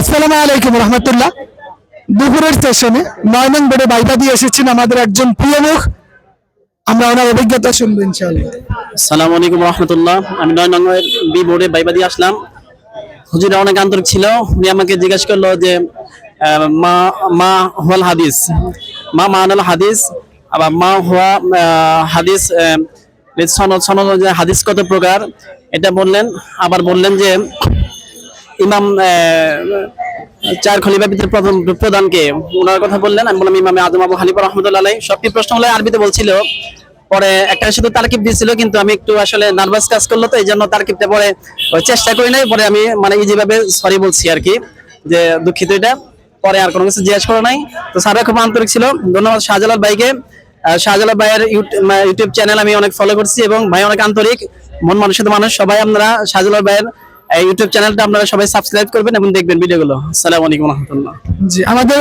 আসসালামু আলাইকুম রহমতুল্লাহ। দুপুরের সেশনে নয় নং বোর্ডে বাইবা দিয়ে এসেছেন আমাদের একজন প্রিয় মুখ। আমরা ওনার অভিজ্ঞতা শুনব ইনশাআল্লাহ। সালাম আলাইকুম রহমতুল্লাহ। আমি নয় নম্বর বি বোর্ডে বাইবা দিয়ে আসলাম। হুজুরা অনেক আন্তরিক ছিল। উনি আমাকে জিজ্ঞেস করল যে মা মা হল হাদিস। মা মানাল হাদিস আবার মা আহ, হাদিস সনদ সনদ হাদিস কত প্রকার? এটা বললেন আবার বললেন যে ইমাম চার খলিফা ভিতরে প্রথম প্রধানকে ওনার কথা বললেন, আমি বললাম ইমামে আজম আবু হানিফা রহমতুল্লাহ আলাই সবটি প্রশ্ন হলে আরবিতে বলছিল। পরে একটা শুধু তারকিব দিয়েছিল কিন্তু আমি একটু আসলে নার্ভাস কাজ করল তো এই জন্য তারকিবটা পরে চেষ্টা করি নাই। পরে আমি মানে ইজি ভাবে সরি বলছি আর কি, যে দুঃখিত এটা। পরে আর কোনো কিছু জিজ্ঞেস করা নাই। তো স্যাররা খুব আন্তরিক ছিল। ধন্যবাদ শাহজালাল ভাইকে। শাহজালাল ভাইয়ের ইউটিউব চ্যানেল আমি অনেক ফলো করছি এবং ভাই অনেক আন্তরিক, মন মানুষের মানুষ। সবাই আপনারা শাহজালাল ভাইয়ের এই ইউটিউব চ্যানেলটা আপনারা সবাই সাবস্ক্রাইব করবেন এবং দেখবেন ভিডিওগুলো আসসালামু আলাইকুম রহমতুল্লাহ। জি, আমাদের